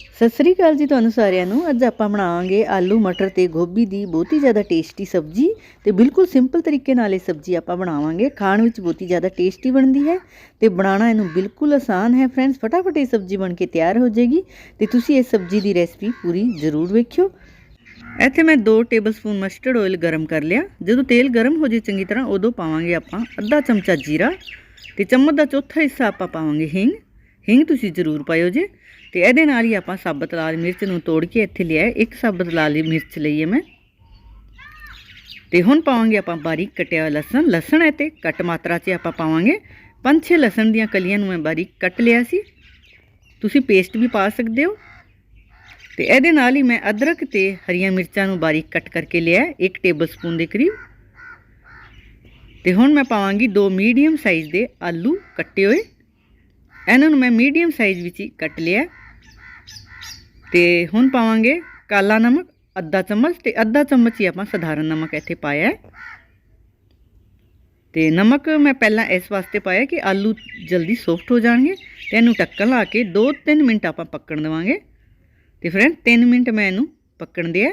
ਸਤਿ ਸ੍ਰੀ ਅਕਾਲ ਜੀ ਤੁਹਾਨੂੰ ਸਾਰਿਆਂ ਨੂੰ। ਅੱਜ ਆਪਾਂ ਬਣਾਵਾਂਗੇ ਆਲੂ, ਮਟਰ ਤੇ ਗੋਭੀ ਦੀ ਬਹੁਤ ਹੀ ਜ਼ਿਆਦਾ ਟੇਸਟੀ ਸਬਜ਼ੀ ਤੇ ਬਿਲਕੁਲ ਸਿੰਪਲ ਤਰੀਕੇ ਨਾਲ ਇਹ ਸਬਜ਼ੀ ਆਪਾਂ ਬਣਾਵਾਂਗੇ। ਖਾਣ ਵਿੱਚ ਬਹੁਤ ਹੀ ਜ਼ਿਆਦਾ ਟੇਸਟੀ ਬਣਦੀ ਹੈ ਤੇ ਬਣਾਉਣਾ ਇਹਨੂੰ ਬਿਲਕੁਲ ਆਸਾਨ ਹੈ ਫਰੈਂਡਸ। ਫਟਾਫਟ ਇਹ ਸਬਜ਼ੀ ਬਣ ਕੇ ਤਿਆਰ ਹੋ ਜਾਏਗੀ ਤੇ ਤੁਸੀਂ ਇਸ ਸਬਜ਼ੀ ਦੀ ਰੈਸਪੀ ਪੂਰੀ ਜ਼ਰੂਰ ਵੇਖਿਓ। ਇੱਥੇ ਮੈਂ 2 ਟੇਬਲਸਪੂਨ ਮਸਟਰਡ ਆਇਲ ਗਰਮ ਕਰ ਲਿਆ। ਜਦੋਂ ਤੇਲ ਗਰਮ ਹੋ ਜੇ ਚੰਗੀ ਤਰ੍ਹਾਂ ਉਦੋਂ ਪਾਵਾਂਗੇ ਆਪਾਂ ਅੱਧਾ ਚਮਚਾ ਜੀਰਾ ਤੇ ਚਮਚ ਦਾ ਚੌਥਾ ਹਿੱਸਾ ਆਪਾਂ ਪਾਵਾਂਗੇ ਹਿੰਗ। ਹਿੰਗ ਤੁਸੀਂ ਜ਼ਰੂਰ ਪਾਇਓ ਜੇ। ਤੇ ਇਹਦੇ ਨਾਲ ਹੀ ਆਪਾਂ ਸਾਬਤ ਲਾਲ ਮਿਰਚ ਨੂੰ ਤੋੜ ਕੇ ਇੱਥੇ ਲਿਆ ਇੱਕ ਸਾਬਤ ਲਾਲ ਮਿਰਚ ਲਈ ਹੈ ਮੈਂ। ਤੇ ਹੁਣ ਪਾਵਾਂਗੇ ਆਪਾਂ ਬਾਰੀਕ ਕਟਿਆ ਲਸਣ। ਲਸਣ ਹੈ ਤੇ ਕੱਟ ਮਾਤਰਾ 'ਚ ਆਪਾਂ ਪਾਵਾਂਗੇ। ਪੰਜ ਛੇ ਲਸਣ ਦੀਆਂ ਕਲੀਆਂ ਨੂੰ ਮੈਂ ਬਾਰੀਕ ਕੱਟ ਲਿਆ ਸੀ। ਤੁਸੀਂ ਪੇਸਟ ਵੀ ਪਾ ਸਕਦੇ ਹੋ। ਤੇ ਇਹਦੇ ਨਾਲ ਹੀ ਮੈਂ ਅਦਰਕ ਤੇ ਹਰੀਆਂ ਮਿਰਚਾਂ ਨੂੰ ਬਾਰੀਕ ਕੱਟ ਕਰਕੇ ਲਿਆ ਹੈ, ਇੱਕ ਟੇਬਲ ਸਪੂਨ ਦੇ ਕਰੀਬ। ਤੇ ਹੁਣ ਮੈਂ ਪਾਵਾਂਗੀ ਦੋ ਮੀਡੀਅਮ ਸਾਈਜ਼ ਦੇ ਆਲੂ ਕੱਟੇ ਹੋਏ। ਇਹਨਾਂ ਨੂੰ ਮੈਂ ਮੀਡੀਅਮ ਸਾਈਜ਼ ਵਿੱਚ ਹੀ ਕੱਟ ਲਿਆ। ਤੇ ਹੁਣ ਪਾਵਾਂਗੇ ਕਾਲਾ ਨਮਕ, ਅੱਧਾ ਚਮਚ ਤੇ ਅੱਧਾ ਚਮਚ ਹੀ ਆਪਾਂ ਸਧਾਰਨ ਨਮਕ ਇੱਥੇ ਪਾਇਆ ਹੈ। ਤੇ ਨਮਕ ਮੈਂ ਪਹਿਲਾਂ ਇਸ ਵਾਸਤੇ ਪਾਇਆ ਕਿ ਆਲੂ ਜਲਦੀ ਸੌਫਟ ਹੋ ਜਾਣਗੇ ਤੇ ਇਹਨੂੰ ਢੱਕਣ ਲਾ ਕੇ 2-3 ਮਿੰਟ ਆਪਾਂ ਪੱਕਣ ਦੇਵਾਂਗੇ। ਤੇ ਫਰੈਂਡ 3 ਮਿੰਟ ਮੈਂ ਇਹਨੂੰ ਪੱਕਣ ਦਿਆ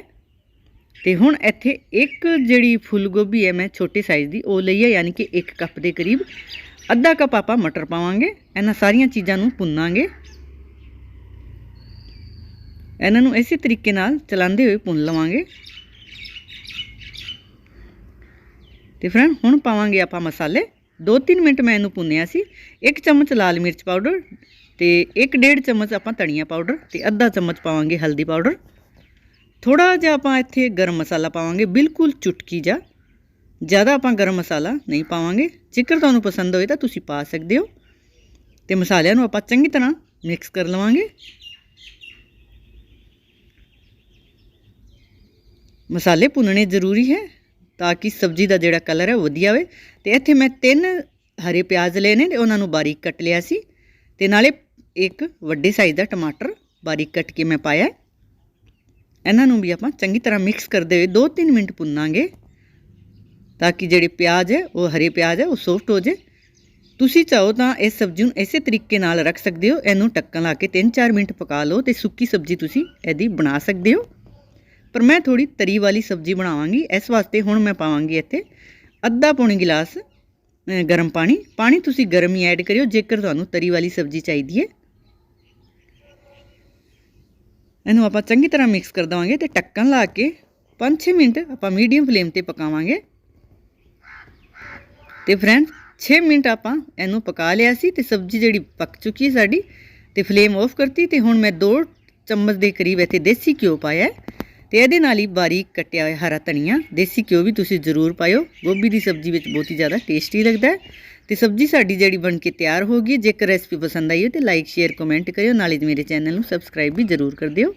ਤੇ ਹੁਣ ਇੱਥੇ ਇੱਕ ਜਿਹੜੀ ਫੁੱਲ ਗੋਭੀ ਹੈ ਮੈਂ ਛੋਟੇ ਸਾਈਜ਼ ਦੀ, ਉਹ ਲਈ ਹੈ, ਯਾਨੀ ਕਿ 1 ਕੱਪ ਦੇ ਕਰੀਬ। ਅੱਧਾ ਕੱਪ ਆਪਾਂ ਮਟਰ ਪਾਵਾਂਗੇ। ਇਹਨਾਂ ਸਾਰੀਆਂ ਚੀਜ਼ਾਂ ਨੂੰ ਭੁੰਨਾਂਗੇ। ਇਹਨਾਂ ਨੂੰ ਇਸੇ ਤਰੀਕੇ ਨਾਲ ਚਲਾਉਂਦੇ ਹੋਏ ਭੁੰਨ ਲਵਾਂਗੇ। ਤੇ ਫਰੈਂਡ, ਹੁਣ ਪਾਵਾਂਗੇ ਆਪਾਂ ਮਸਾਲੇ। 2-3 ਮਿੰਟ ਮੈਂ ਇਹਨੂੰ ਭੁੰਨਿਆ ਸੀ। ਇੱਕ ਚਮਚ ਲਾਲ ਮਿਰਚ ਪਾਊਡਰ ਤੇ 1.5 ਚਮਚ ਆਪਾਂ ਧਨੀਆ ਪਾਊਡਰ ਤੇ ਅੱਧਾ ਚਮਚ ਪਾਵਾਂਗੇ ਹਲਦੀ ਪਾਊਡਰ। ਥੋੜਾ ਜਿਹਾ ਆਪਾਂ ਇੱਥੇ ਗਰਮ ਮਸਾਲਾ ਪਾਵਾਂਗੇ, ਬਿਲਕੁਲ ਚੁਟਕੀ ਜਾ ਜ਼ਿਆਦਾ ਆਪਾਂ ਗਰਮ ਮਸਾਲਾ ਨਹੀਂ ਪਾਵਾਂਗੇ। ਜੇਕਰ ਤੁਹਾਨੂੰ ਪਸੰਦ ਹੋਏ ਤਾਂ ਤੁਸੀਂ ਪਾ ਸਕਦੇ ਹੋ। ਤੇ ਮਸਾਲਿਆਂ ਨੂੰ ਆਪਾਂ ਚੰਗੀ ਤਰ੍ਹਾਂ ਮਿਕਸ ਕਰ ਲਵਾਂਗੇ। ਮਸਾਲੇ ਭੁੰਨਣੇ ਜ਼ਰੂਰੀ ਹੈ ਤਾਂ ਕਿ ਸਬਜ਼ੀ ਦਾ ਜਿਹੜਾ ਕਲਰ ਹੈ ਉਹ ਵਧੀਆ ਹੋਵੇ। ਤੇ ਇੱਥੇ ਮੈਂ ਤਿੰਨ ਹਰੇ ਪਿਆਜ਼ ਲਏ ਨੇ ਤੇ ਉਹਨਾਂ ਨੂੰ ਬਾਰੀਕ ਕੱਟ ਲਿਆ ਸੀ। ਤੇ ਨਾਲੇ ਇੱਕ ਵੱਡੇ ਸਾਈਜ਼ ਦਾ ਟਮਾਟਰ ਬਾਰੀਕ ਕੱਟ ਕੇ ਮੈਂ ਪਾਇਆ ਇਹਨਾਂ ਨੂੰ ਵੀ ਆਪਾਂ ਚੰਗੀ ਤਰ੍ਹਾਂ ਮਿਕਸ ਕਰਦੇ ਹੋਏ 2-3 ਮਿੰਟ ਭੁੰਨਾਂਗੇ। ਤਾਂ ਕਿ ਜਿਹੜੇ ਪਿਆਜ਼ ਹੈ, ਉਹ ਹਰੇ ਪਿਆਜ਼ ਹੈ, ਉਹ ਸੌਫਟ ਹੋ ਜੇ। ਤੁਸੀਂ ਚਾਹੋ ਤਾਂ ਇਸ ਸਬਜ਼ੀ ਨੂੰ ਇਸੇ ਤਰੀਕੇ ਨਾਲ ਰੱਖ ਸਕਦੇ ਹੋ। ਇਹਨੂੰ ਟੱਕਣ ਲਾ ਕੇ 3-4 ਮਿੰਟ ਪਕਾ ਲਓ ਤੇ ਸੁੱਕੀ ਸਬਜ਼ੀ ਤੁਸੀਂ ਇਹਦੀ ਬਣਾ ਸਕਦੇ ਹੋ। ਪਰ ਮੈਂ ਥੋੜੀ ਤਰੀ ਵਾਲੀ ਸਬਜ਼ੀ ਬਣਾਵਾਂਗੀ। ਇਸ ਵਾਸਤੇ ਹੁਣ ਮੈਂ ਪਾਵਾਂਗੀ ਇੱਥੇ ਅੱਧਾ ਪੌਣੀ ਗਿਲਾਸ ਗਰਮ ਪਾਣੀ। ਪਾਣੀ ਤੁਸੀਂ ਗਰਮ ਹੀ ਐਡ ਕਰਿਓ, ਜੇਕਰ ਤੁਹਾਨੂੰ ਤਰੀ ਵਾਲੀ ਸਬਜ਼ੀ ਚਾਹੀਦੀ ਹੈ। ਇਹਨੂੰ ਆਪਾਂ ਚੰਗੀ ਤਰ੍ਹਾਂ ਮਿਕਸ ਕਰ ਦਵਾਂਗੇ ਤੇ ਟੱਕਣ ਲਾ ਕੇ 5-6 ਮਿੰਟ ਆਪਾਂ ਮੀਡੀਅਮ ਫਲੇਮ ਤੇ ਪਕਾਵਾਂਗੇ। ਤੇ ਫਰੈਂਡ 6 ਮਿੰਟ ਆਪਾਂ ਇਹਨੂੰ ਪਕਾ ਲਿਆ ਸੀ ਤੇ ਸਬਜ਼ੀ ਜਿਹੜੀ ਪੱਕ ਚੁੱਕੀ ਹੈ ਸਾਡੀ ਤੇ ਫਲੇਮ ਆਫ ਕਰਤੀ ਤੇ ਹੁਣ ਮੈਂ 2 ਚਮਚ ਦੇ ਕਰੀਬ ਇੱਥੇ ਦੇਸੀ ਘਿਓ ਪਾਇਆ ਹੈ ਤੇ ਇਹਦੇ ਨਾਲ ਹੀ ਬਾਰੀਕ ਕੱਟਿਆ ਹੋਇਆ ਹਰਾ ਧਨੀਆ, ਦੇਸੀ ਘਿਓ ਵੀ ਤੁਸੀਂ ਜ਼ਰੂਰ ਪਾਇਓ। ਗੋਭੀ ਦੀ ਸਬਜ਼ੀ ਵਿੱਚ ਬਹੁਤ ਹੀ ਜ਼ਿਆਦਾ ਟੇਸਟੀ ਲੱਗਦਾ ਹੈ। ਤੇ ਸਬਜ਼ੀ ਸਾਡੀ ਜਿਹੜੀ ਬਣ ਕੇ ਤਿਆਰ ਹੋ ਗਈ ਜੇਕਰ ਰੈਸਪੀ ਪਸੰਦ ਆਈ ਹੋ ਤੇ ਲਾਈਕ ਸ਼ੇਅਰ ਕਮੈਂਟ ਕਰਿਓ। ਨਾਲੇ ਮੇਰੇ ਚੈਨਲ ਨੂੰ ਸਬਸਕ੍ਰਾਈਬ ਵੀ ਜ਼ਰੂਰ ਕਰ ਦਿਓ।